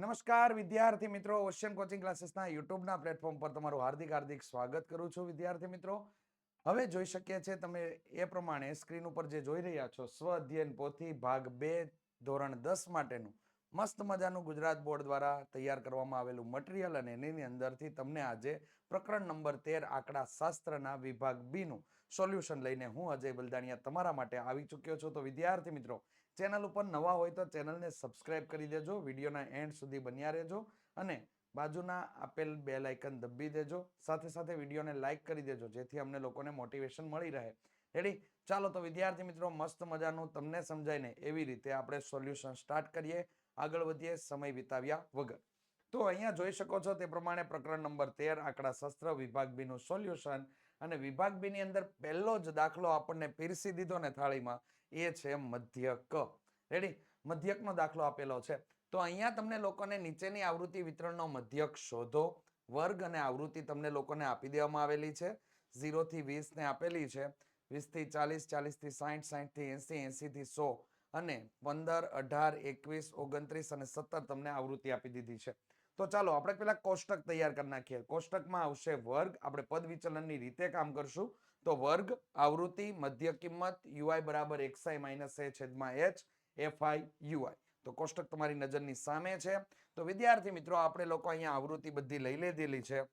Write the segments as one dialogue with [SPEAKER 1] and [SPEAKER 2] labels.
[SPEAKER 1] નમસ્કાર, વિદ્યાર્થી મિત્રો. ઓશિયન કોચિંગ ક્લાસીસના યુટ્યુબના પ્લેટફોર્મ પર તમારું હાર્દિક હાર્દિક સ્વાગત કરું છું, વિદ્યાર્થી મિત્રો. હવે જોઈ શકીએ છીએ તમે એ પ્રમાણે સ્ક્રીન ઉપર જે જોઈ રહ્યા છો, સ્વ અધ્યયન પોથી ભાગ બે, ધોરણ દસ માટેનું મસ્ત મજાનું ગુજરાત બોર્ડ દ્વારા તૈયાર કરવામાં આવેલું મટીરિયલ અને એની અંદરથી તમને આજે પ્રકરણ નંબર તેર, આંકડા શાસ્ત્રના વિભાગ બીનું સોલ્યુશન લઈને હું અજય બલદાણિયા તમારા માટે આવી ચૂક્યો છું. તો વિદ્યાર્થી મિત્રો ચેનલ ઉપર નવા હોય તો ચેનલને સબસ્ક્રાઇબ કરી દેજો, વિડીયોના એન્ડ સુધી બન્યા રહેજો અને બાજુના આપેલ બે લાઇકન દબી દેજો. સાથે સાથે વિડીયોને લાઇક કરી દેજો, જેથી અમને લોકોને મોટિવેશન મળી રહે. રેડી? ચાલો તો વિદ્યાર્થી મિત્રો, મસ્ત મજાનું તમને સમજાઈને એવી રીતે આપણે સોલ્યુશન સ્ટાર્ટ કરીએ. આગળ વધીએ, સમય વિતાવ્યા વગર. તો અહીંયા જોઈ શકો છો તે પ્રમાણે પ્રકરણ નંબર તેર, આંકડા શસ્ત્ર, વિભાગ બીનું સોલ્યુશન અને વિભાગ બી ની અંદર પહેલો જ દાખલો આપણને પીરસી દીધો ને થાળીમાં. એ છે મધ્યક. રેડી મધ્યકનો દાખલો આપેલો છે. તો અહીંયા તમને લોકોને નીચેની આવૃત્તિ વિતરણનો મધ્યક શોધો. વર્ગ અને આવૃત્તિ તમને લોકોને આપી દેવામાં આવેલી છે. ઝીરો થી વીસ ને આપેલી છે. વીસથી ચાલીસ ચાલીસથી સાહીઠ સાહીઠથી એસી એસી થી સો. અને પંદર, અઢાર, એકવીસ, ઓગણત્રીસ અને સત્તર તમને આવૃત્તિ આપી દીધી છે. તો ચાલો, આપણે પેલા કોષ્ટક તૈયાર કરી નાખીએ. કોષ્ટકમાં આવશે વર્ગ. આપણે પદ વિચલનની રીતે કામ કરશું. તો વર્ગ, આવૃત્તિ, મધ્ય કિંમત યુઆઈ બરાબર એક્સઆઈ માઇનસ એ છેદમાં એચ એફઆઈ યુઆઈ તો કોષ્ટક તમારી નજરની સામે છે. તો વિદ્યાર્થી મિત્રો, આપણે લોકો અહીંયા આવૃત્તિ બધી લઈ લીધેલી છે.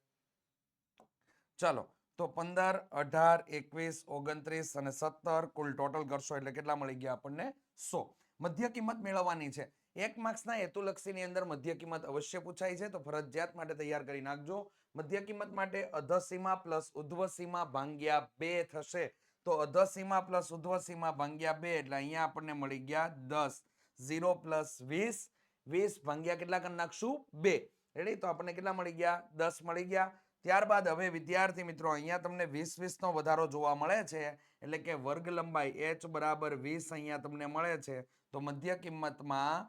[SPEAKER 1] ચાલો, તો પંદર, અઢાર, એકવીસ, ઓગણત્રીસ અને સત્તર, કુલ ટોટલ કરશો એટલે કેટલા મળી ગયા આપણને સો. મધ્ય કિંમત મેળવવાની છે. એક માર્ક્સના હેતુલક્ષીની અંદર મધ્ય કિંમત અવશ્ય પૂછાય છે. તો ફરજિયાત માટે તૈયાર કરી નાખજો. મધ્ય કિંમત માટે અધસીમા પ્લસ ઉધ્વસીમા ભાંગ્યા બે થશે. તો અધસીમા પ્લસ ઉધ્વસીમા ભાંગ્યા બે એટલે અહીંયા આપણને મળી ગયા દસ. ઝીરો પ્લસ વીસ. વીસ ભાંગ્યા કેટલા કરી નાખશું? બે. રેડી તો આપણને કેટલા મળી ગયા? દસ મળી ગયા. ત્યારબાદ હવે વિદ્યાર્થી મિત્રો, અહીંયા તમને વીસ વીસનો વધારો જોવા મળે છે. એટલે કે વર્ગ લંબાઈ એચ બરાબર વીસ અહીંયા તમને મળે છે. તો મધ્ય કિંમતમાં,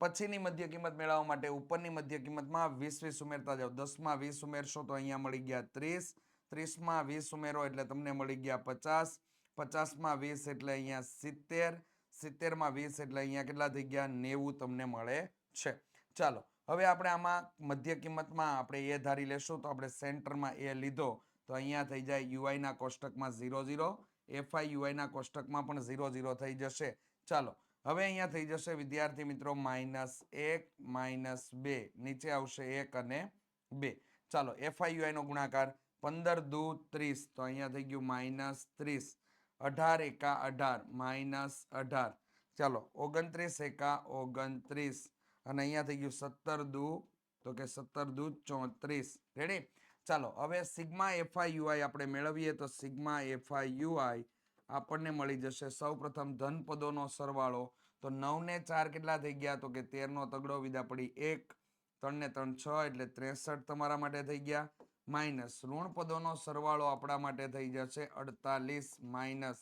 [SPEAKER 1] પછીની મધ્ય કિંમત મેળવવા માટે ઉપરની મધ્ય કિંમતમાં વીસ વીસ ઉમેરતા જાઓ. દસમાં વીસ ઉમેરશો તો અહીંયા મળી ગયા ત્રીસ. ત્રીસમાં વીસ ઉમેરો એટલે તમને મળી ગયા પચાસ. પચાસમાં વીસ એટલે અહીંયા સિત્તેર. સિત્તેરમાં વીસ એટલે અહીંયા કેટલા થઈ ગયા? નેવું તમને મળે છે. ચાલો, હવે આપણે આમાં મધ્ય કિંમતમાં આપણે એ ધારી લેશું. તો આપણે સેન્ટરમાં એ લીધો. તો અહીંયા થઈ જાય યુઆઈના કોષ્ટકમાં ઝીરો ઝીરો. એફઆઈ યુઆઈના કોષ્ટકમાં પણ ઝીરો ઝીરો થઈ જશે. ચાલો હવે અહીંયા થઈ જશે, વિદ્યાર્થી મિત્રો, માઇનસ એક, માઇનસ બે. નીચે આવશે એક અને બે. ચાલો એફઆઈયુઆઈનો ગુણાકાર પંદર દુ ત્રીસ. તો અહીંયા થઈ ગયું માઇનસ ત્રીસ. અઢાર એકા અઢાર. માઇનસ અઢાર. ચાલો, ઓગણત્રીસ એકા ઓગણત્રીસ. અને અહીંયા થઈ ગયું સત્તર દુ, તો કે સત્તર દુ ચોત્રીસ. રેડી ચાલો, હવે સિગ્મા એફઆઈ યુઆઈ આપણે મેળવીએ તો સિગ્મા એફઆઈ યુઆઈ આપણને મળી જશે. સૌ પ્રથમ ધન પદોનો સરવાળો તો નવ ને ચાર કેટલા થઈ ગયા? તો કે તેર નો તગડો વિદા પડી એક ત્રણ ને ત્રણ છ, એટલે ત્રેસઠ તમારા માટે થઈ ગયા. માઇનસ ઋણ પદોનો સરવાળો આપણા માટે થઈ જશે અડતાલીસ માઇનસ.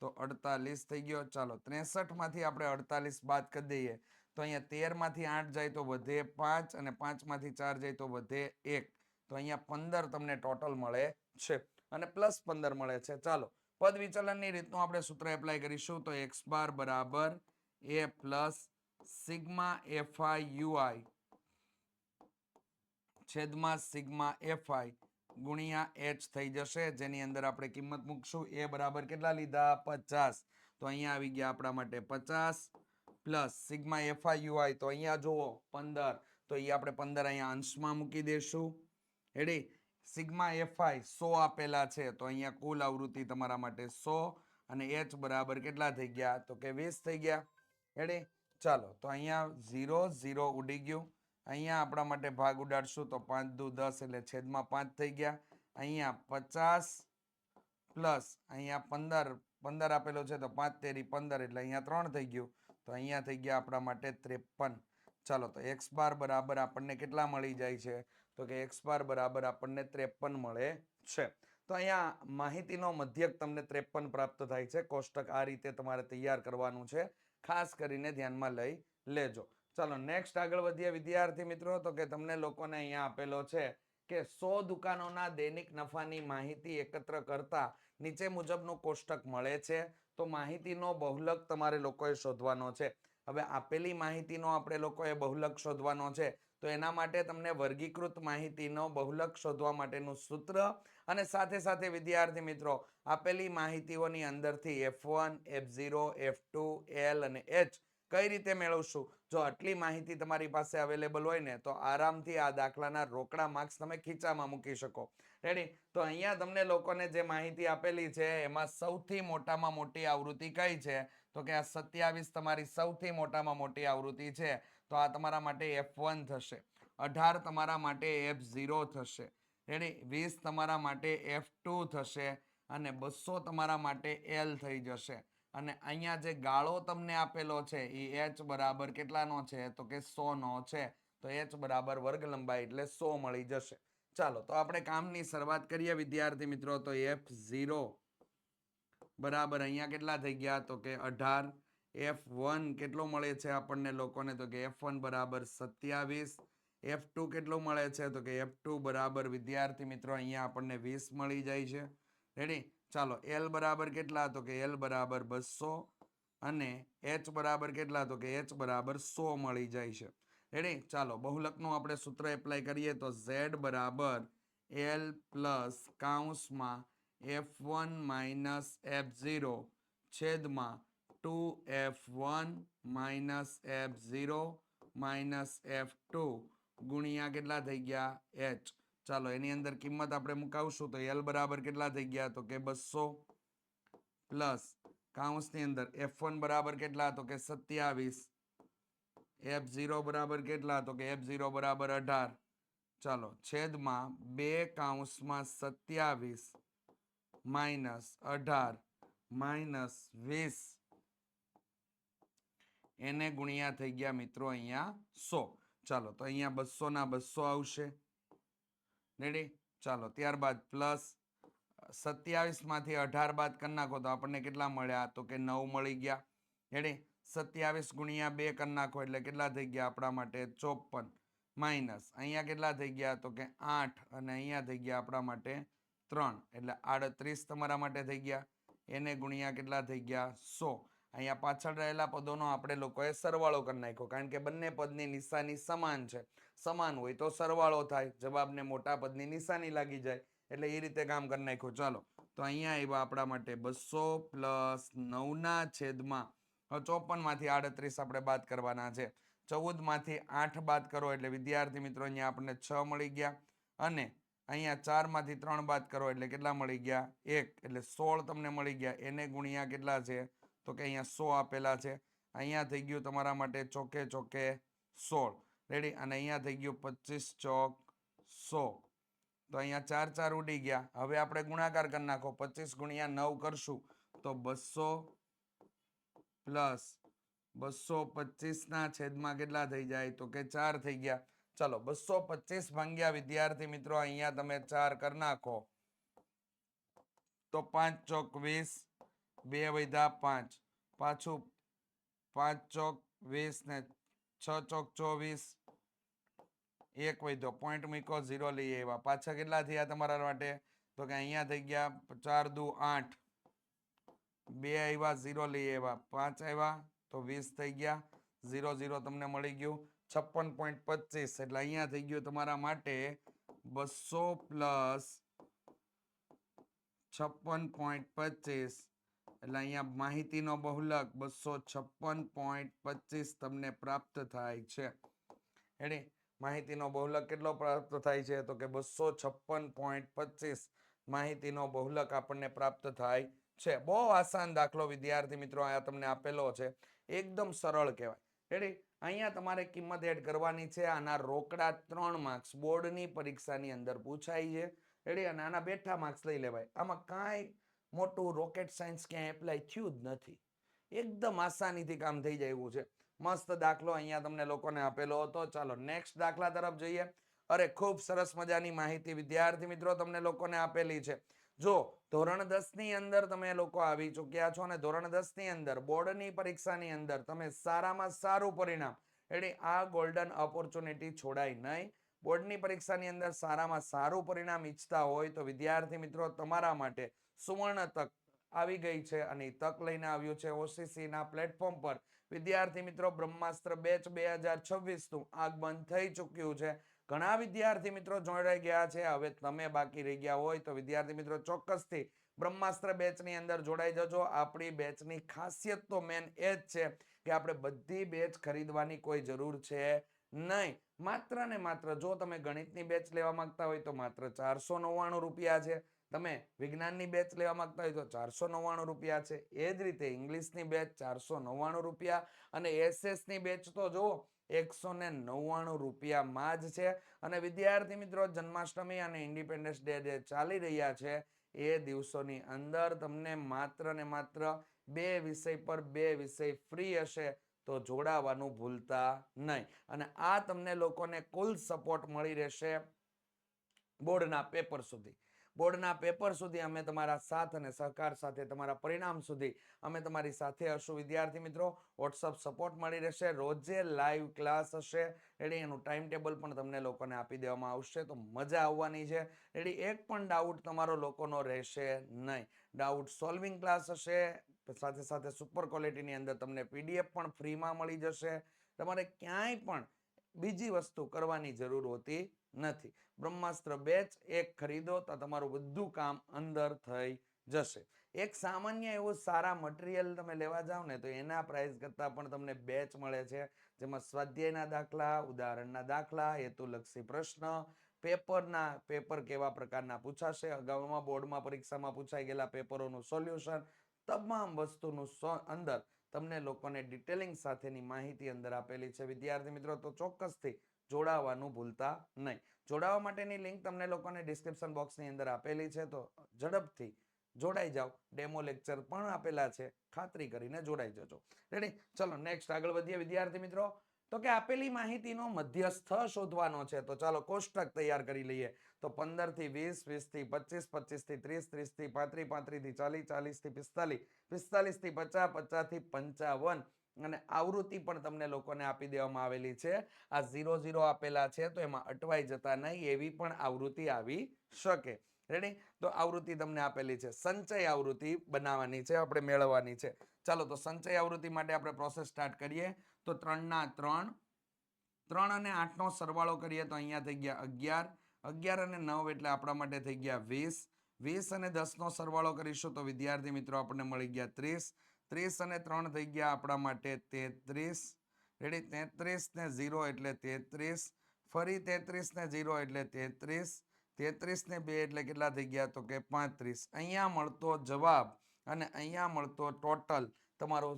[SPEAKER 1] તો અડતાલીસ થઈ ગયો. ચાલો ત્રેસઠમાંથી આપણે અડતાલીસ બાદ કરી દઈએ. તો અહીંયા તેરમાંથી આઠ જાય તો વધે પાંચ અને પાંચમાંથી ચાર જાય તો વધે એક. તો અહીંયા પંદર તમને ટોટલ મળે છે અને પ્લસ પંદર મળે છે. ચાલો, પદ વિચલનની રીતનું આપણે સૂત્ર એપ્લાય કરીશું. તો એક્સ બાર બરાબર A plus sigma FI UI છેદમાં સિગ્મા એફઆઈ ગુણ્યા એચ થઈ જશે, જેની અંદર આપણે કિંમત મૂકશું. એ બરાબર કેટલા લીધા? પચાસ. તો અહીંયા આવી ગયા આપણા માટે પચાસ પ્લસ સિગ્મા એફઆઈ યુઆઈ તો અહીંયા જુઓ, પંદર. તો એ આપણે પંદર અહીંયા અંશમાં મૂકી દઈશું હેડી સિગ્મા એફઆઈ સો આપેલા છે. તો અહીંયા કુલ આવૃત્તિ તમારા માટે સો. અને એચ બરાબર કેટલા થઈ ગયા? તો કે વીસ થઈ ગયા. રેડી ચાલો, તો અહીંયા ઝીરો ઝીરો ઉડી ગયું. અહીંયા આપણા માટે ભાગ ઉડાડશું, તો પાંચ દુ દસ એટલે છેદમાં પાંચ થઈ ગયા. અહીંયા પચાસ પ્લસ, અહીંયા પંદર પંદર આપેલો છે, તો પાંચ તેરી પંદર એટલે અહીંયા ત્રણ થઈ ગયું. તો અહીંયા થઈ ગયા આપણા માટે ત્રેપન. ચાલો, તો એક્સ બાર બરાબર આપણને કેટલા મળી જાય છે? તો કે એક્સ બાર બરાબર આપણને ત્રેપન મળે છે. તો અહીંયા માહિતીનો મધ્યક તમને ત્રેપન પ્રાપ્ત થાય છે. કોષ્ટક આ રીતે તમારે તૈયાર કરવાનું છે. ખાસ કરીને ધ્યાનમાં લઈ લેજો. ચાલો નેક્સ્ટ આગળ વધીએ વિદ્યાર્થી મિત્રો. તો કે તમને લોકોને અહીંયા આપેલો છે કે સો દુકાનોના દૈનિક નફાની માહિતી એકત્ર કરતા નીચે મુજબનું કોષ્ટક મળે છે. તો માહિતીનો બહુલક તમારે લોકોએ શોધવાનો છે. હવે આપેલી માહિતીનો આપણે લોકોએ બહુલક શોધવાનો છે. તો એના માટે તમને વર્ગીકૃત માહિતીનો બહુલક શોધવા માટેનું સૂત્ર અને સાથે સાથે વિદ્યાર્થી મિત્રો, આપેલી માહિતીઓની અંદરથી F one F zero F two L અને એચ કઈ રીતે મેળવશું? જો આટલી માહિતી તમારી પાસે અવેલેબલ હોય ને, તો આરામથી આ દાખલાના રોકડા માર્ક્સ તમે ખીચામાં મૂકી શકો. રેડી તો અહીંયા તમને લોકોને જે માહિતી આપેલી છે, એમાં સૌથી મોટામાં મોટી આવૃત્તિ કઈ છે? તો કે આ સત્યાવીસ તમારી સૌથી મોટામાં મોટી આવૃત્તિ છે. તો આ તમારા માટે એફ વન થશે. અઢાર તમારા માટે એફ ઝીરો થશે. રેડી? વીસ તમારા માટે એફ ટુ થશે અને બસો તમારા માટે એલ થઈ જશે. અને અહીંયા જે ગાળો તમને આપેલો છે એ એચ બરાબર કેટલાનો છે? તો કે સોનો છે. તો એચ બરાબર વર્ગ લંબાઈ એટલે સો મળી જશે. ચાલો, તો આપણે કામની શરૂઆત કરીએ વિદ્યાર્થી મિત્રો. તો એફ ઝીરો બરાબર અહીંયા કેટલા થઈ ગયા? તો કે અઢાર. એફ વન કેટલો મળે છે આપણને લોકોને? તો કે એફ વન બરાબર સત્યાવીસ એફ ટુ કેટલું મળે છે? તો કે એફ ટુ બરાબર વિદ્યાર્થી મિત્રો, અહીંયા આપણને વીસ મળી જાય છે. રેડી ચાલો એલ બરાબર કેટલા? તો કે એલ બરાબર બસો અને એચ બરાબર કેટલા? તો કે એચ બરાબર સો મળી જાય છે. રેડી ચાલો, બહુલકનું આપણે સૂત્ર એપ્લાય કરીએ તો ઝેડ બરાબર L plus કાઉન્સમાં F one minus F zero છેદમાં two F one minus F zero minus F two ગુણ્યા કેટલા થઈ ગયા? એચ ચાલો, એની અંદર કિંમત આપણે મુકાવશું તો એલ બરાબર કેટલા થઈ ગયા? તો કે બસો પ્લસ કાઉન્સની અંદર એફ વન બરાબર કેટલા? તો કે સત્યાવીસ. એફ ઝીરો બરાબર કેટલા? તો કે એફ ઝીરો બરાબર અઢાર. ચાલો, છેદમાં બે કાઉન્સમાં સત્યાવીસ માઇનસ અઢાર માઇનસ વીસ. એને ગુણ્યા થઈ ગયા મિત્રો અહીંયા સો. ચાલો, તો અહીંયા બસો ના બસો આવશે. રેડી ચાલો, ત્યારબાદ પ્લસ સત્યાવીસમાંથી અઢાર બાદ કરી નાખો તો આપણને કેટલા મળ્યા તો કે નવ મળી ગયા. રેડી સત્યાવીસ ગુણ્યા બે કરી નાખો એટલે કેટલા થઈ ગયા આપણા માટે? ચોપન. માઇનસ અહીંયા કેટલા થઈ ગયા? તો કે આઠ. અને અહીંયા થઈ ગયા આપણા માટે ત્રણ. એટલે આડત્રીસ તમારા માટે થઈ ગયા. એને ગુણ્યા કેટલા થઈ ગયા? સો. અહીંયા પાછળ રહેલા પદોનો આપણે લોકોએ સરવાળો કરી નાખ્યો, કારણ કે બંને પદની નિશાની સમાન છે. સમાન હોય તો સરવાળો થાય, જવાબને મોટા પદની નિશાની લાગી જાય, એટલે એ રીતે કામ કરી નાખ્યું. ચાલો, તો અહીંયા આવ્યા આપણા માટે બસો પ્લસ નવના છેદમાં. ચોપનમાંથી આડત્રીસ આપણે બાદ કરવાના છે. ચૌદમાંથી આઠ બાદ કરો, એટલે વિદ્યાર્થી મિત્રો અહીંયા આપણને છ મળી ગયા. અને અહીંયા ચારમાંથી ત્રણ બાદ કરો, એટલે કેટલા મળી ગયા? એક, એટલે સોળ તમને મળી ગયા. એને ગુણ્યા કેટલા છે? તો કે અહીંયા સો આપેલા છે. અહીંયા થઈ ગયું તમારા માટે ચોકે ચોકે સોળ. રેડી અને અહીંયા થઈ ગયું પચીસ ચોક સો. તો અહીંયા ચાર ચાર ઉડી ગયા. હવે આપણે ગુણાકાર કરી નાખો. પચીસ ગુણ્યા નવ કરશું તો બસો પ્લસ બસો પચીસના છેદમાં કેટલા થઈ જાય? તો કે ચાર થઈ ગયા. ચલો, બસો પચીસ ભાગ્યા વિદ્યાર્થી મિત્રો, અહીંયા તમે ચાર કરી નાખો. તો પાંચ ચોક વીસ. બે વૈધા પાંચ. પાછું પાંચ ચોક વીસ ને છ ચોક ચોવીસ. એક વૈધો પોઈન્ટ મૂકો ઝીરો લઈ આવ્યા. પાછા કેટલા થયા તમારા માટે? તો કે અહીંયા થઈ ગયા ચાર દુ આઠ. બે આવ્યા ઝીરો લઈ આવ્યા. પાંચ આવ્યા, તો વીસ થઈ ગયા. ઝીરો ઝીરો તમને મળી ગયું. છપ્પન પોઈન્ટ પચીસ. એટલે અહીંયા થઈ ગયું તમારા માટે બસો પ્લસ છપ્પન પોઈન્ટ પચીસ. એટલે અહીંયા માહિતીનો બહુલક બસો છપ્પન પોઈન્ટ પચીસ તમને પ્રાપ્ત થાય છે. એની માહિતીનો બહુલક કેટલો પ્રાપ્ત થાય છે? તો કે બસો છપ્પન પોઈન્ટ પચીસ માહિતીનો બહુલક આપણને પ્રાપ્ત થાય છે. બહુ આસાન દાખલો, વિદ્યાર્થી મિત્રો આ તમને આપેલો છે. એકદમ સરળ કહેવાય. રેડી અહીંયા તમારે કિંમત એડ કરવાની છે. આના રોકડા ત્રણ માર્ક્સ બોર્ડની પરીક્ષાની અંદર પૂછાય છે. રેડી અને આના બેઠા માર્ક્સ લઈ લેવાય. આમાં કાંઈ મોટું રોકેટ સાયન્સ ક્યાંય એપ્લાય થયું જ નથી. એકદમ આસાનીથી કામ થઈ જાય એવું છે. મસ્ત દાખલો અહીંયા તમને લોકોને આપેલો હતો. ચાલો નેક્સ્ટ દાખલા તરફ જઈએ. અરે ખૂબ સરસ મજાની માહિતી વિદ્યાર્થી મિત્રો તમને લોકોને આપેલી છે. જો ધોરણ દસની અંદર તમે લોકો આવી ચૂક્યા છો અને ધોરણ દસની અંદર બોર્ડની પરીક્ષાની અંદર તમે સારામાં સારું પરિણામ એટલે આ ગોલ્ડન ઓપોર્ચ્યુનિટી છોડાય નહીં. બોર્ડની પરીક્ષાની અંદર સારામાં સારું પરિણામ ઈચ્છતા હોય તો વિદ્યાર્થી મિત્રો તમારા માટે સુવર્ણ તક આવી ગઈ છે અને તક લઈને આવ્યું છે ઓસીસીના પ્લેટફોર્મ પર. વિદ્યાર્થી મિત્રો, બ્રહ્માસ્ત્ર બેચ બે હજાર છવ્વીસનું આગમન થઈ ચૂક્યું છે. ઘણા વિદ્યાર્થી મિત્રો જોડાઈ ગયા છે. હવે તમે બાકી રહી ગયા હોય તો વિદ્યાર્થી મિત્રો ચોક્કસથી બ્રહ્માસ્ત્ર બેચની અંદર જોડાઈ જજો. આપણી બેચની ખાસિયત તો મેન એ જ છે કે આપણે બધી બેચ ખરીદવાની કોઈ જરૂર છે નહીં. માત્ર ને માત્ર જો તમે ગણિતની બેચ લેવા માંગતા હોય તો માત્ર ચારસો નવ્વાણું રૂપિયા છે. તમે વિજ્ઞાનની બેચ લેવા માંગતા હોય તો ચારસો નવ્વાણું રૂપિયા છે. એ જ રીતે ઇંગ્લિશની બેચ ચારસો નવ્વાણું રૂપિયા અને એસએસની બેચ તો જુઓ, એકસો ને નવ્વાણું રૂપિયામાં જ છે. અને વિદ્યાર્થી મિત્રો, જન્માષ્ટમી અને ઇન્ડિપેન્ડન્સ ડે જે ચાલી રહ્યા છે, એ દિવસોની અંદર તમને માત્ર ને માત્ર બે વિષય પર બે વિષય ફ્રી હશે. તો જોડાવાનું ભૂલતા નહીં. અને આ તમને લોકોને કુલ સપોર્ટ મળી રહેશે બોર્ડના પેપર સુધી. બોર્ડના પેપર સુધી અમે તમારા સાથ અને સહકાર સાથે, તમારા પરિણામ સુધી અમે તમારી સાથે હશું. વિદ્યાર્થી મિત્રો વોટ્સઅપ સપોર્ટ મળી રહેશે. રોજે લાઈવ ક્લાસ હશે. રેડી એનું ટાઈમ ટેબલ પણ તમને લોકોને આપી દેવામાં આવશે. તો મજા આવવાની છે. રેડી એક પણ ડાઉટ તમારો લોકોનો રહેશે નહીં. ડાઉટ સોલ્વિંગ ક્લાસ હશે. સાથે સાથે સુપર ક્વોલિટીની અંદર તમને પીડીએફ પણ ફ્રીમાં મળી જશે. તમારે ક્યાંય પણ બીજી વસ્તુ કરવાની જરૂર હોતી નથી. બ્રહ્માસ્ત્ર બેચ એક ખરીદો તો તમારું બધું કામ અંદર થઈ જશે. એક સામાન્ય એવું સારા મટીરિયલ તમે લેવા જાઓ ને તો એના પ્રાઇસ કરતાં પણ તમને બેચ મળે છે. જેમાં સ્વાધ્યાયના દાખલા, ઉદાહરણના દાખલા, હેતુલક્ષી પ્રશ્ન, પેપરના, પેપર કેવા પ્રકારના પૂછાશે, અગાઉમાં બોર્ડમાં પરીક્ષામાં પૂછાઈ ગયેલા પેપરોનું સોલ્યુશન તમામ વસ્તુનું અંદર તમને લોકોને ડિટેલિંગ સાથેની માહિતી અંદર આપેલી છે. વિદ્યાર્થી મિત્રો, તો ચોક્કસથી જોડાવાનું ભૂલતા નહીં. જોડાવા માટેની લિંક તમને લોકોને ડિસ્ક્રિપ્શન બોક્સની અંદર આપેલી છે. તો ઝડપથી જોડાઈ જાઓ. ડેમો લેક્ચર પણ આપેલા છે. ખાતરી કરીને જોડાઈ જજો. રેડી ચલો નેક્સ્ટ આગળ વધીએ. વિદ્યાર્થી મિત્રો, તો કે આપેલી માહિતીનો મધ્યસ્થ શોધવાનો છે. તો ચાલો, કોષ્ટક તૈયાર કરી લઈએ. તો પંદરથી વીસ વીસથી પચીસ પચીસથી ત્રીસ ત્રીસથી પાંત્રીસ પાંત્રીસથી ચાલીસ ચાલીસથી પિસ્તાલીસ પિસ્તાલીસથી પચાસ પચાસથી પંચાવન. અને આવૃત્તિ પણ તમને લોકોને આપી દેવામાં આવેલી છે. આ ઝીરો ઝીરો આપેલા છે, તો એમાં અટવાઈ જતા નહીં, એવી પણ આવૃત્તિ આવી શકે. રેડી તો આવૃત્તિ તમને આપેલી છે. સંચય આવૃત્તિ બનાવવાની છે, આપણે મેળવવાની છે. ચાલો, તો સંચય આવૃત્તિ માટે આપણે પ્રોસેસ સ્ટાર્ટ કરીએ. તો ત્રણના ત્રણ. ત્રણ અને આઠનો સરવાળો કરીએ તો અહીંયા થઈ ગયા અગિયાર. અગિયાર અને નવ એટલે આપણા માટે થઈ ગયા વીસ. વીસ અને દસનો સરવાળો કરીશું તો વિદ્યાર્થી મિત્રો આપણને મળી ગયા ત્રીસ. ત્રીસ અને ત્રણ થઈ ગયા આપણા માટે તેત્રીસ. રેડી તેત્રીસ ને ઝીરો એટલે તેત્રીસ. ફરી તેત્રીસ ને ઝીરો એટલે તેત્રીસ. તેત્રીસ ને બે એટલે કેટલા થઈ ગયા? તો કે પાંત્રીસ. અહીંયા મળતો જવાબ અને અહીંયા મળતો ટોટલ તમારો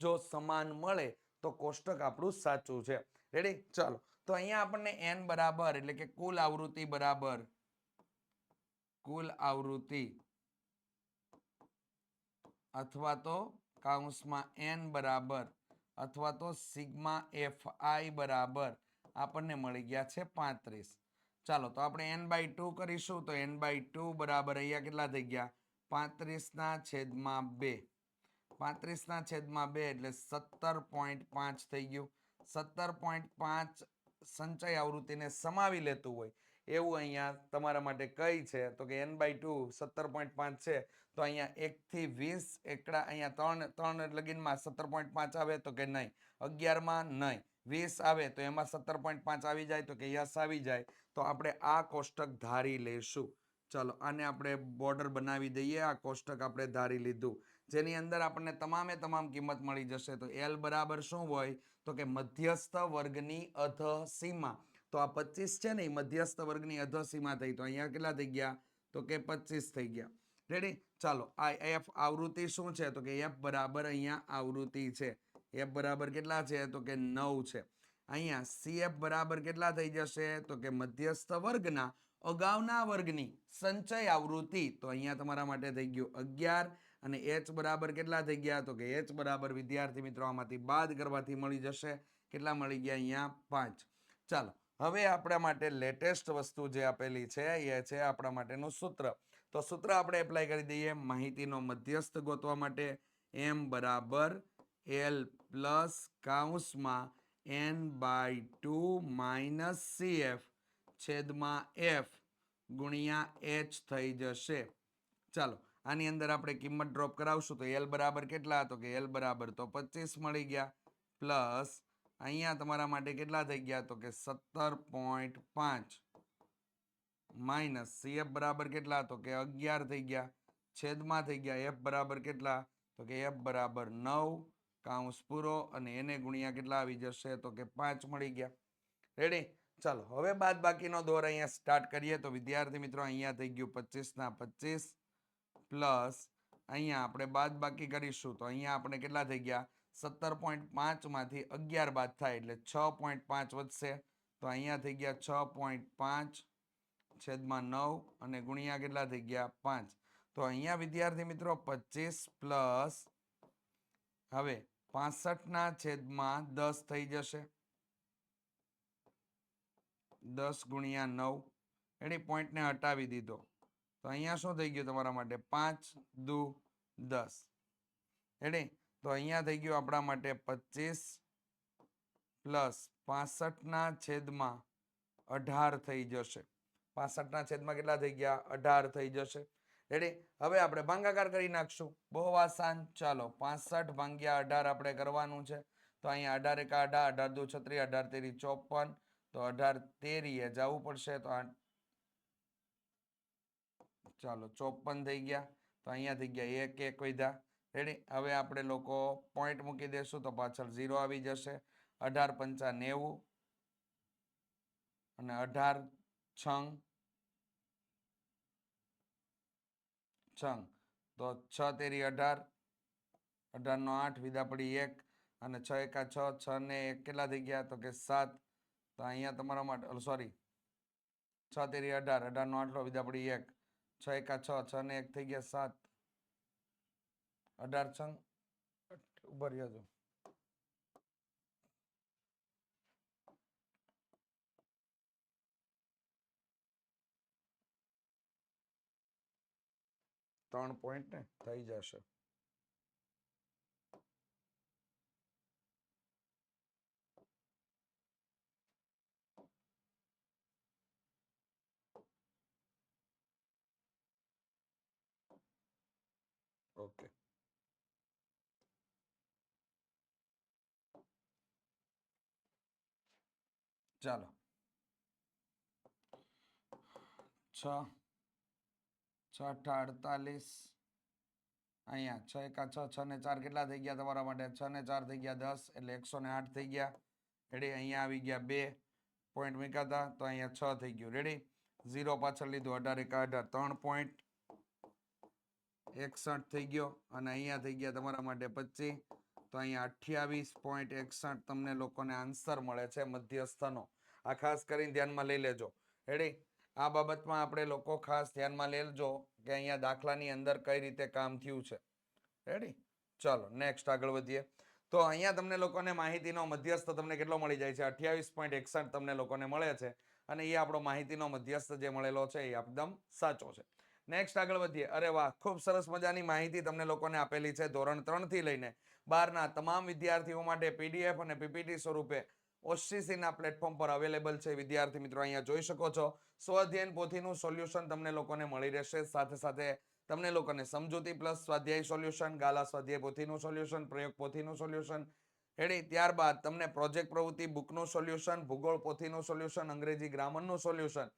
[SPEAKER 1] જો સમાન મળે તો કોષ્ટક આપણું સાચું છે. રેડી ચાલો. તો અહીંયા આપણને એન બરાબર, એટલે કે કુલ આવૃત્તિ બરાબર. કુલ આવૃત્તિ. અથવા તો કાઉન્સમાં એન બરાબર, અથવા તો સિગ્મા એફ આઈ બરાબર, આપણને મળી ગયા છે પાંત્રીસ. ચાલો, તો આપણે એન બાય ટુ કરીશું, તો એન બાય ટુ બરાબર અહીંયા કેટલા થઈ ગયા? પાંત્રીસના છેદમાં બે. પાંત્રીસના છેદમાં બે એટલે સત્તર પોઈન્ટ પાંચ થઈ ગયું. સત્તર પોઈન્ટ પાંચ સંચય આવૃત્તિને સમાવી લેતું હોય, એવું અહીંયા તમારા માટે કઈ છે. તો કે એન બાય ટુ સત્તર પોઈન્ટ પાંચ છે, તો અહીંયા એકથી વીસ એકડા અહીંયા ત્રણ ત્રણ લગીનમાં સત્તર પોઈન્ટ પાંચ આવે તો કે નહીં? અગિયારમાં નહીં. વીસ આવે તો એમાં સત્તર પોઈન્ટ પાંચ આવી જાય તો કે યસ આવી જાય. તો આપણે આ કોષ્ટક ધારી લઈશું. ચલો, આને આપણે બોર્ડર બનાવી દઈએ. આ કોષ્ટક આપણે ધારી લીધું. જેની અંદર આપણને તમામે તમામ કિંમત મળી જશે. તો એલ બરાબર શું હોય? તો કે મધ્યસ્થ વર્ગની અધ સીમા. તો આ પચીસ છે ને, એ મધ્યસ્થ વર્ગની અધ સીમા થઈ. તો અહીંયા કેટલા થઈ ગયા? તો કે પચીસ થઈ ગયા. રેડી ચાલો, આ એફ આવૃત્તિ શું છે? તો કે એફ બરાબર અહીંયા આવૃત્તિ છે. એફ બરાબર કેટલા છે? તો કે નવ છે. અહીંયા સીએફ બરાબર કેટલા થઈ જશે? તો કે મધ્યસ્થ વર્ગના અગાઉના વર્ગની સંચય આવૃત્તિ. તો અહીંયા તમારા માટે થઈ ગયું અગિયાર. અને એચ બરાબર કેટલા થઈ ગયા? તો કે એચ બરાબર વિદ્યાર્થી મિત્રો આમાંથી બાદ કરવાથી મળી જશે. કેટલા મળી ગયા અહીંયા? પાંચ. ચાલો, હવે આપણા માટે લેટેસ્ટ વસ્તુ જે આપેલી છે, એ છે આપણા માટેનું સૂત્ર. તો સૂત્ર આપણે એપ્લાય કરી દઈએ માહિતીનો મધ્યસ્થ ગોતવા માટે. એમ બરાબર L plus કાઉન્સમાં N by two minus C F છેદમાં એફ ગુણ્યા એચ થઈ જશે. ચાલો આની અંદર આપણે કિંમત ડ્રોપ કરાવશું તો એલ બરાબર કેટલા તો કે એલ બરાબર તો પચીસ મળી ગયા. પ્લસ અહીંયા તમારા માટે કેટલા થઈ ગયા તો કે સત્તર પોઈન્ટ પાંચ. માઇનસ સીએફ બરાબર કેટલા તો કે અગિયાર થઈ ગયા. છેદમાં થઈ ગયા. એફ બરાબર કેટલા તો કે એફ બરાબર નવ. કાઉન્સ પૂરો અને એને ગુણ્યા કેટલા આવી જશે તો કે પાંચ મળી ગયા. રેડી ચાલો, હવે બાદ બાકીનો દોર અહીંયા સ્ટાર્ટ કરીએ તો વિદ્યાર્થી મિત્રો અહીંયા થઈ ગયું પચીસના પચીસ. પ્લસ અહીંયા આપણે બાદ બાકી કરીશું તો અહીંયા આપણે કેટલા થઈ ગયા? સત્તર પોઈન્ટ પાંચમાંથી અગિયાર બાદ થાય એટલે છ પોઈન્ટ પાંચ વધશે. તો અહીંયા થઈ ગયા છ પોઈન્ટ પાંચ છેદમાં નવ અને ગુણ્યા કેટલા થઈ ગયા? પાંચ. તો અહીંયા વિદ્યાર્થી મિત્રો પચીસ પ્લસ હવે પાસઠના છેદમાં દસ થઈ જશે. દસ ગુણ્યા નવ. એની પોઈન્ટને હટાવી દીધો. તો અહીંયા શું થઈ ગયું તમારા માટે? પાંચ, દુ, દસ. એટલે તો અહીંયા થઈ ગયું આપણા માટે પચીસ પ્લસ પાસઠના છેદમાં અઢાર થઈ જશે. પાસઠના છેદમાં કેટલા થઈ ગયા? અઢાર થઈ જશે. રેડી હવે આપણે ભાંગાકાર કરી નાખશું. બહુ આસાન. ચાલો, પાસઠ ભાંગ્યા અઢાર આપણે કરવાનું છે. તો અહીંયા અઢાર એકા અઢાર અઢાર દુ છત્રી, અઢાર તેરી ચોપન. તો અઢાર તેરીએ જવું પડશે. તો આ ચાલો ચોપન થઈ ગયા. તો અહીંયા થઈ ગયા એક એક વધ્યા. રેડી હવે આપણે લોકો પોઈન્ટ મૂકી દેશું તો પાછળ ઝીરો આવી જશે. અઢાર પંચા નેવું અને અઢાર છંગ. છંગ. તો છ તેરી અઢાર. અઢાર નો આઠ વિદા પડી એક અને છ એકા છ છ ને એક કેટલા થઈ ગયા? તો કે સાત. તો અહીંયા તમારા માટે સોરી છ તેરી અઢાર અઢાર નો આઠલો વિદા પડી એક. છ એકા છ છ ને એક થઈ ગયા સાત. અઢાર છંગ. ઊભા રહ્યા છો. ત્રણ પોઈન્ટ ને થઈ જશે ઓકે ચાલો. છ. છ અઠા અડતાલીસ. અહીંયા છ એકા છ છ ને ચાર કેટલા થઈ ગયા તમારા માટે? છ ને ચાર થઈ ગયા દસ, એટલે એકસો ને આઠ થઈ ગયા. રેડી અહીંયા આવી ગયા બે પોઈન્ટ મૂક્યા તો અહીંયા છ થઈ ગયું. રેડી ઝીરો પાછળ લીધું, અઢાર એકા અઢાર, ત્રણ પોઈન્ટ એકસઠ થઈ ગયો, અને અહીંયા થઈ ગયા તમારા માટે પચીસ. તો અહીંયા અઠ્યાવીસ પોઈન્ટ એકસઠ તમને લોકોને આન્સર મળે છે, મધ્યસ્થનો. આ ખાસ કરીને ધ્યાનમાં લઈ લેજો. રેડી આ બાબતમાં આપણે લોકો ખાસ ધ્યાનમાં લેજો કે અહીંયા દાખલાની અંદર કઈ રીતે કામ થયું છે. રેડી ચાલો નેક્સ્ટ આગળ વધીએ. તો અહીંયા તમને લોકોને માહિતીનો મધ્યસ્થ તમને કેટલો મળી જાય છે? અઠ્યાવીસ પોઈન્ટ એકસઠ તમને લોકોને મળે છે અને એ આપણો માહિતીનો મધ્યસ્થ જે મળેલો છે એ એકદમ સાચો છે. નેક્સ્ટ આગળ વધીએ. અરે વાહ, ખૂબ સરસ મજાની માહિતી તમને લોકોને આપેલી છે ધોરણ ત્રણથી લઈને બારના તમામ વિદ્યાર્થીઓ માટે પીડીએફ અને પીપીટી સ્વરૂપે ઓસીસીના પ્લેટફોર્મ પર અવેલેબલ છે. વિદ્યાર્થી મિત્રો, અહીંયા જોઈ શકો છો. સ્વઅધ્યયન પોથીનું સોલ્યુશન તમને લોકોને મળી રહેશે. સાથે સાથે તમને લોકોને સમજૂતી પ્લસ સ્વાધ્યાય સોલ્યુશન, ગાલા સ્વાધ્યાય પોથીનું સોલ્યુશન, પ્રયોગ પોથીનું સોલ્યુશન. હેડી ત્યારબાદ તમને પ્રોજેક્ટ પ્રવૃત્તિ, બુકનું સોલ્યુશન, ભૂગોળ પોથીનું સોલ્યુશન, અંગ્રેજી ગ્રામરનું સોલ્યુશન.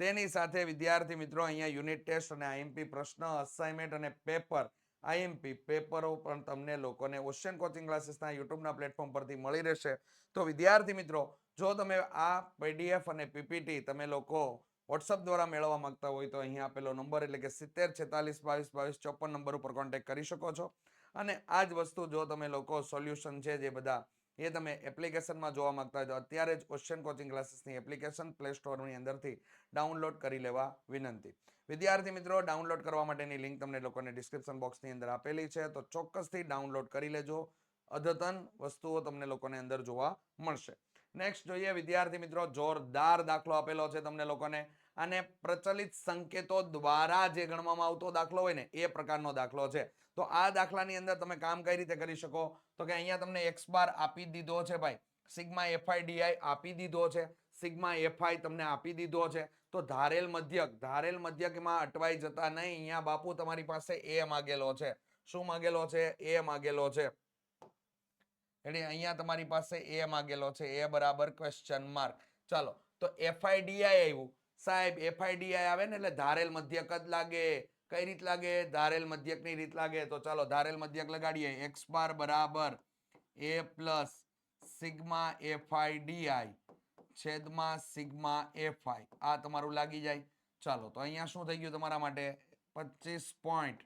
[SPEAKER 1] તેની સાથે વિદ્યાર્થી મિત્રો, અહીંયા યુનિટ ટેસ્ટ અને આઈએમપી પ્રશ્ન, અસાઇનમેન્ટ અને પેપર આઈએમપી પેપરો પણ તમને લોકોને ઓશિયન કોચિંગ ક્લાસીસના યુટ્યુબના પ્લેટફોર્મ પરથી મળી રહેશે. તો વિદ્યાર્થી મિત્રો, જો તમે આ પીડીએફ અને પીપીટી તમે લોકો વોટ્સઅપ દ્વારા મેળવવા માંગતા હોય તો અહીં આપેલો નંબર એટલે કે સિત્તેર, છેતાલીસ, બાવીસ બાવીસ, ચોપન નંબર ઉપર કોન્ટેક્ટ કરી શકો છો. અને આ જ વસ્તુ જો તમે લોકો સોલ્યુશન છે જે બધા એ તમે એપ્લિકેશનમાં જોવા માંગતા હોય તો અત્યારે જ ઓશિયન કોચિંગ ક્લાસીસની એપ્લિકેશન પ્લે સ્ટોરની અંદરથી ડાઉનલોડ કરી લેવા વિનંતી. વિદ્યાર્થી મિત્રો ડાઉનલોડ કરવા માટેની લિંક તમને લોકોને ડિસ્ક્રિપ્શન બોક્સની અંદર આપેલી છે. તો ચોક્કસથી ડાઉનલોડ કરી લેજો. અદ્યતન વસ્તુઓ તમને લોકોને અંદર જોવા મળશે. નેક્સ્ટ જોઈએ, વિદ્યાર્થી મિત્રો, જોરદાર દાખલો આપેલો છે તમને લોકોને. અને પ્રચલિત સંકેતો દ્વારા જે ગણવામાં આવતો દાખલો હોય ને, એ પ્રકારનો દાખલો છે. તો આ દાખલાની અંદર તમે કામ કઈ રીતે કરી શકો? તો કે અહીંયા તમને એક્સ બાર આપી દીધો છે ભાઈ. સિગ્મા એફઆઈ ડીઆઈ આપી દીધો છે. સિગ્મા એફઆઈ તમને આપી દીધો છે. તો ધારેલ મધ્યક, ધારેલ મધ્યકમાં અટવાઈ જતા નહીં. અહીંયા બાપુ તમારી પાસે એ માગેલો છે. શું માગેલો છે? એ માગેલો છે. એટલે અહીંયા તમારી પાસે એ માગેલો છે. એ બરાબર ક્વેશ્ચન માર્ક ચાલો, તો એફઆઈડીઆઈ આવ્યું. સાહેબ એફઆઈડીઆઈ આવે ને એટલે ધારેલ મધ્યક જ લાગે. કઈ રીત લાગે? ધારેલ મધ્યકની રીત લાગે. તો ચાલો, ધારેલ મધ્યક લગાડીએ. એક્સ બાર બરાબર A plus sigma F I D I છેદમાં સિગ્મા એફઆઈ આ તમારું લાગી જાય. ચાલો, તો અહીંયા શું થઈ ગયું તમારા માટે? પચીસ પોઈન્ટ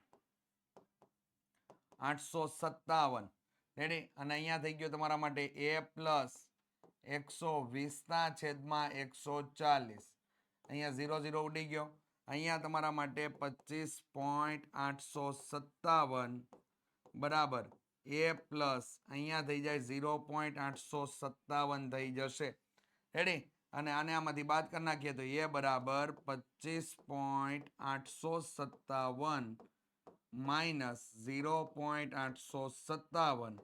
[SPEAKER 1] આઠસો સત્તાવન. રેડી અને અહીંયા થઈ ગયું તમારા માટે એ પ્લસ એકસો વીસના છેદમાં એકસો ચાલીસ. અહીંયા ઝીરો ઝીરો ઉડી ગયો. અહીંયા તમારા માટે પચીસ પોઈન્ટ આઠસો સત્તાવન. બરાબર. એ પ્લસ અહીંયા થઈ જાય ઝીરો પોઈન્ટ આઠસો સત્તાવન થઈ જશે. રેડી અને આને આમાંથી બાદ કરી નાખીએ તો એ બરાબર પચીસ પોઈન્ટ આઠસો સત્તાવન માઇનસ ઝીરો પોઈન્ટ આઠસો સત્તાવન.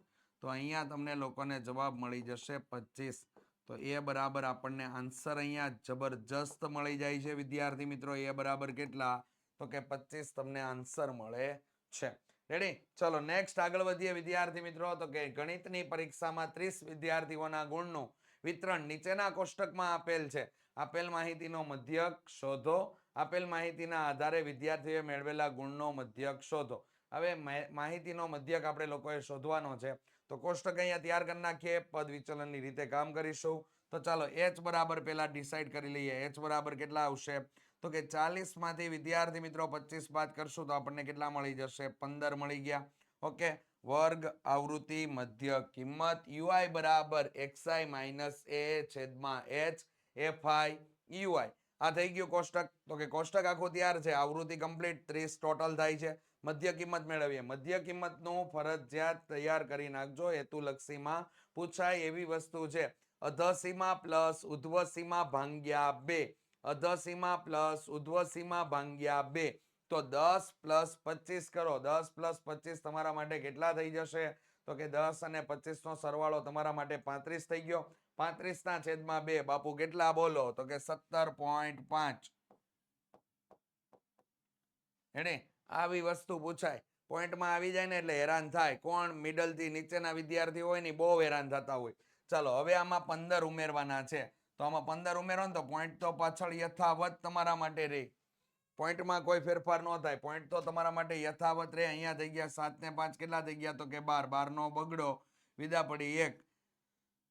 [SPEAKER 1] તો અહીંયા તમને લોકોને જવાબ મળી જશે પચીસ. તો એ બરાબર આપણને આન્સર અહીંયા જબરજસ્ત મળી જાય છે, વિદ્યાર્થી મિત્રો. એ બરાબર કેટલા? તો કે પચીસ તમને આન્સર મળે છે. રેડી ચલો નેક્સ્ટ આગળ વધીએ, વિદ્યાર્થી મિત્રો. તો કે ગણિતની પરીક્ષામાં ત્રીસ વિદ્યાર્થીઓના ગુણનું વિતરણ નીચેના કોષ્ટકમાં આપેલ છે. આપેલ માહિતીનો મધ્યક શોધો. આપેલ માહિતીના આધારે વિદ્યાર્થીઓએ મેળવેલા ગુણનો મધ્યક શોધો. હવે માહિતીનો મધ્યક આપણે લોકોએ શોધવાનો છે. તો કોષ્ટક અહીંયા તૈયાર કરી નાખીએ. પદ વિચલનની રીતે કામ કરીશું. તો ચાલો એચ બરાબર પહેલા ડિસાઈડ કરી લઈએ. એચ બરાબર કેટલા આવશે? તો કે ચાલીસમાંથી વિદ્યાર્થી મિત્રો પચીસ બાદ કરશું તો આપણને કેટલા મળી જશે? પંદર મળી ગયા. ઓકે? વર્ગ, આવૃત્તિ, મધ્ય, કિંમત યુઆઈ બરાબર એક્સઆઈ માઇનસ એ છેદમાં એચ એફઆઈ યુઆઈ આ થઈ ગયું કોષ્ટક. તો કે કોષ્ટક આખું તૈયાર છે. આવૃત્તિ કમ્પ્લીટ ત્રીસ ટોટલ થાય છે. મધ્ય કિંમત મેળવીએ. મધ્ય કિંમતનું ફરજિયાત તૈયાર કરી નાખજો. હેતુલક્ષીમાં પૂછાય એવી વસ્તુ છે. અધસીમા પ્લસ ઉધ્વસીમા ભાંગ્યા બે. અધસીમા પ્લસ ઉધ્વસીમા ભાંગ્યા બે. તો દસ પ્લસ પચીસ કરો. દસ પ્લસ પચીસ તમારા માટે કેટલા થઈ જશે? તો કે દસ અને પચીસ નો સરવાળો તમારા માટે પાંત્રીસ થઈ ગયો. પાંત્રીસ ના છેદમાં બે. બાપુ કેટલા બોલો? તો કે સત્તર પોઈન્ટ પાંચ. એને આવી વસ્તુ પૂછાય. પોઈન્ટમાં આવી જાય ને એટલે હેરાન થાય. કોણ મિડલથી નીચેના વિદ્યાર્થી હોય ને બહુ હેરાન થતા હોય. ચાલો, હવે આમાં પંદર ઉમેરવાના છે. તો આમાં પંદર ઉમેરો ને તો પોઈન્ટ તો પાછળ યથાવત તમારા માટે રહે પોઈન્ટમાં કોઈ ફેરફાર ન થાય. પોઈન્ટ તો તમારા માટે યથાવત રહે અહીંયા થઈ ગયા સાત ને પાંચ. કેટલા થઈ ગયા? તો કે બાર. બારનો બગડો. વિદા પડી એક.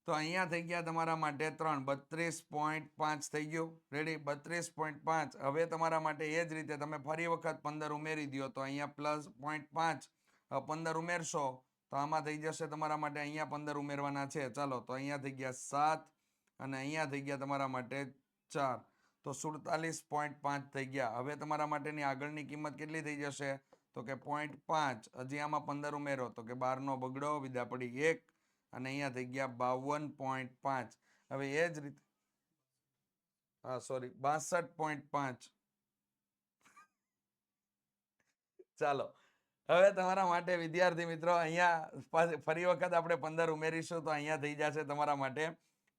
[SPEAKER 1] તો અહીંયા થઈ ગયા તમારા માટે ત્રણ. બત્રીસ પોઈન્ટ પાંચ થઈ ગયું. રેડી બત્રીસ પોઈન્ટ પાંચ. હવે તમારા માટે એ જ રીતે તમે ફરી વખત પંદર ઉમેરી દો તો અહીંયા પ્લસ પોઈન્ટ પાંચ. પંદર ઉમેરશો તો આમાં થઈ જશે તમારા માટે અહીંયા પંદર ઉમેરવાના છે. ચાલો, તો અહીંયા થઈ ગયા સાત અને અહીંયા થઈ ગયા તમારા માટે ચાર. તો સુડતાલીસ પોઈન્ટ પાંચ થઈ ગયા. હવે તમારા માટેની આગળની કિંમત કેટલી થઈ જશે? તો કે પોઈન્ટ પાંચ. હજી આમાં પંદર ઉમેરો. તો કે બારનો બગડો વિદા પડી એક. અને અહીંયા થઈ ગયા બાવન પોઈન્ટ પાંચ. હવે એ જ રીતે હા સોરી બાસઠ પોઈન્ટ પાંચ. ચાલો, હવે તમારા માટે, વિદ્યાર્થી મિત્રો, અહીંયા ફરી વખત આપણે પંદર ઉમેરીશું તો અહીંયા થઈ જશે તમારા માટે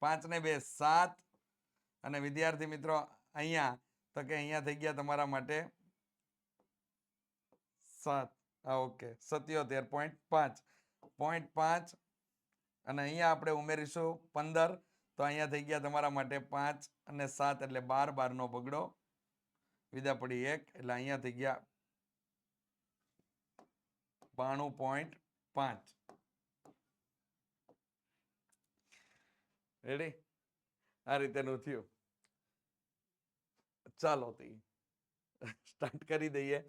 [SPEAKER 1] પાંચ ને બે, સાત. અને વિદ્યાર્થી મિત્રો, અહીંયા, તો કે અહીંયા થઈ ગયા તમારા માટે સાત. ઓકે, સત્યોતેર પોઈન્ટ પાંચ. પોઈન્ટ પાંચ અને અહીંયા આપણે ઉમેરીશું પંદર. તો અહીંયા થઈ ગયા તમારા માટે પાંચ અને સાત એટલે બાર, બારનો બગડો વિદા પડી એક એટલે અહીંયા થઈ ગયા બાણું પોઈન્ટ પાંચ. રેડી આ રીતેનું થયું. ચાલો તી. સ્ટાર્ટ કરી દઈએ.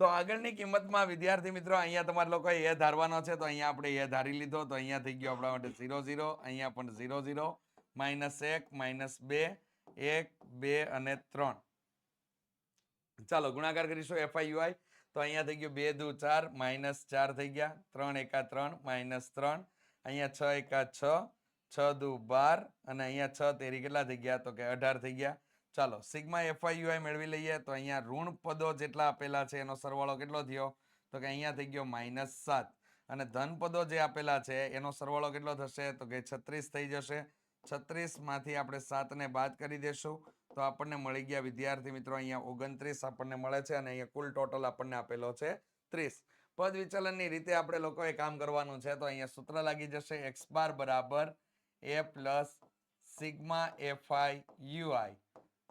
[SPEAKER 1] તો આગળની કિંમતમાં, વિદ્યાર્થી મિત્રો, અહીંયા તમારે લોકો એ ધારવાનો છે, તો અહીંયા આપણે એ ધારી લીધો. તો અહીંયા થઈ ગયો આપણા માટે ઝીરો ઝીરો, અહીંયા પણ ઝીરો ઝીરો, માઇનસ એક, માઇનસ બે, એક, બે અને ત્રણ. ચાલો, ગુણાકાર કરીશું એફઆઈયુઆઈ તો અહીંયા થઈ ગયું બે દુ ચાર, માઇનસ ચાર થઈ ગયા. ત્રણ એકા ત્રણ, માઇનસ ત્રણ. અહીંયા છ એકા છ છ દુ બાર, અને અહીંયા છ તેરી કેટલા થઈ ગયા? તો કે અઢાર થઈ ગયા. ચાલો, સિગ્મા એફઆઈયુઆઈ મેળવી લઈએ તો અહીંયા ઋણ પદો જેટલા આપેલા છે, એનો સરવાળો કેટલો થયો? તો કે અહીંયા થઈ ગયો માઇનસ સાત. અને ધન પદો જે આપેલા છે, એનો સરવાળો કેટલો થશે? તો કે છત્રીસ થઈ જશે. છત્રીસમાંથી આપણે સાતને બાદ કરી દેશું. તો આપણને મળી ગયા વિદ્યાર્થી મિત્રો, અહીંયા ઓગણત્રીસ આપણને મળે છે અને અહીંયા કુલ ટોટલ આપણને આપેલો છે ત્રીસ. પદ વિચલનની રીતે આપણે લોકોએ કામ કરવાનું છે, તો અહીંયા સૂત્ર લાગી જશે એક્સ બાર બરાબર A plus sigma F I U I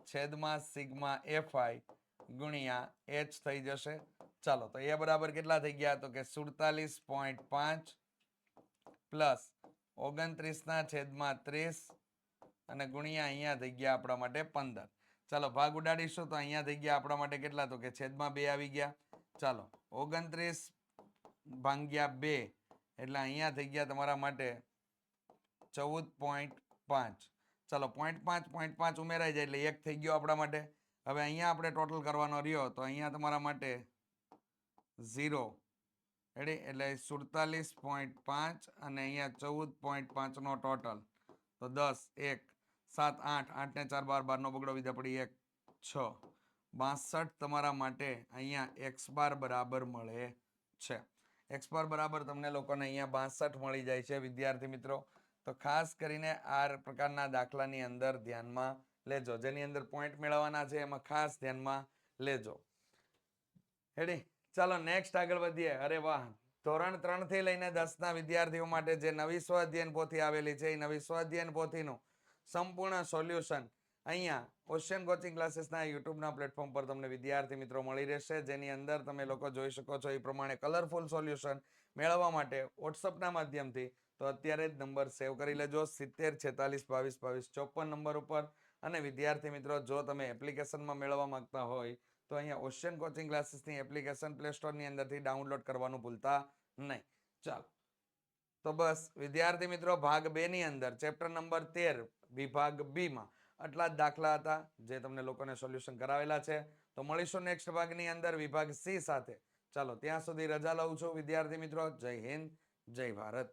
[SPEAKER 1] છેદમાં સિગ્મા એફ આઈ ગુણ્યા એચ થઈ જશે. ચાલો, તો એ બરાબર કેટલા થઈ ગયા? તો કે સુડતાલીસ પોઈન્ટ પાંચ પ્લસ ઓગણત્રીસના છેદમાં ત્રીસ અને ગુણ્યા અહીંયા થઈ ગયા આપણા માટે પંદર. ચાલો, ભાગ ઉડાડીશું તો અહીંયા થઈ ગયા આપણા માટે કેટલા? તો કે છેદમાં બે આવી ગયા. ચાલો, ઓગણત્રીસ ભાંગ્યા બે એટલે અહીંયા થઈ ગયા તમારા માટે ચૌદ પોઈન્ટ પાંચ. ચાલો પોઈન્ટ પાંચ પોઈન્ટ પાંચ ઉમેરાઈ જાય એટલે એક થઈ ગયો આપણા માટે. હવે અહીંયા આપણે ટોટલ કરવાનો રહ્યો, તો અહીંયા તમારા માટે ઝીરો રેડી એટલે સુડતાલીસ પોઈન્ટ પાંચ અને અહીંયા ચૌદ પોઈન્ટ પાંચનો ટોટલ તો દસ, એક, સાત, આઠ આઠને ચાર, બાર, બારનો બગડો વિધા પડી એક, છ. બાસઠ તમારા માટે અહીંયા એક્સ બાર બરાબર મળે છે. એક્સ બાર બરાબર તમને લોકોને અહીંયા બાસઠ મળી જાય છે, વિદ્યાર્થી મિત્રો. તો ખાસ કરીને આ પ્રકારના દાખલાની અંદર ધ્યાનમાં લેજો. જેની અંદર પોઈન્ટ મેળવવાના છે, એમાં ખાસ ધ્યાનમાં લેજો. હેડી ચાલો નેક્સ્ટ આગળ વધીએ. અરે વાહ! ધોરણ ત્રણથી લઈને દસના વિદ્યાર્થીઓ માટે જે નવી સ્વાધ્યયન પોથી આવેલી છે, એ નવી સ્વ પોથીનું સંપૂર્ણ સોલ્યુશન અહીંયા ઓશિયન કોચિંગ ક્લાસીસના યુટ્યુબના પ્લેટફોર્મ પર તમને વિદ્યાર્થી મિત્રો મળી રહેશે. જેની અંદર તમે લોકો જોઈ શકો છો, એ પ્રમાણે કલરફુલ સોલ્યુશન મેળવવા માટે વોટ્સઅપના માધ્યમથી તો અત્યારે જ નંબર સેવ કરી લેજો. સિત્તેર, છેતાલીસ, બાવીસ બાવીસ, ચોપન નંબર ઉપર. અને વિદ્યાર્થી મિત્રો, જો તમે એપ્લિકેશનમાં મેળવવા માંગતા હોય, તો અહીંયા ઓશિયન કોચિંગ ક્લાસીસની એપ્લિકેશન પ્લે સ્ટોરની અંદરથી ડાઉનલોડ કરવાનું ભૂલતા નહીં. ચાલો. તો બસ, વિદ્યાર્થી મિત્રો, ભાગ બે ની અંદર, ચેપ્ટર નંબર તેર, વિભાગ બીમાં આટલા જ દાખલા હતા, જે તમને લોકોને સોલ્યુશન કરાવેલા છે. તો મળીશું નેક્સ્ટ ભાગની અંદર, વિભાગ સી સાથે. ચાલો, ત્યાં સુધી રજા લઉં છું. વિદ્યાર્થી મિત્રો, જય હિન્દ, જય ભારત.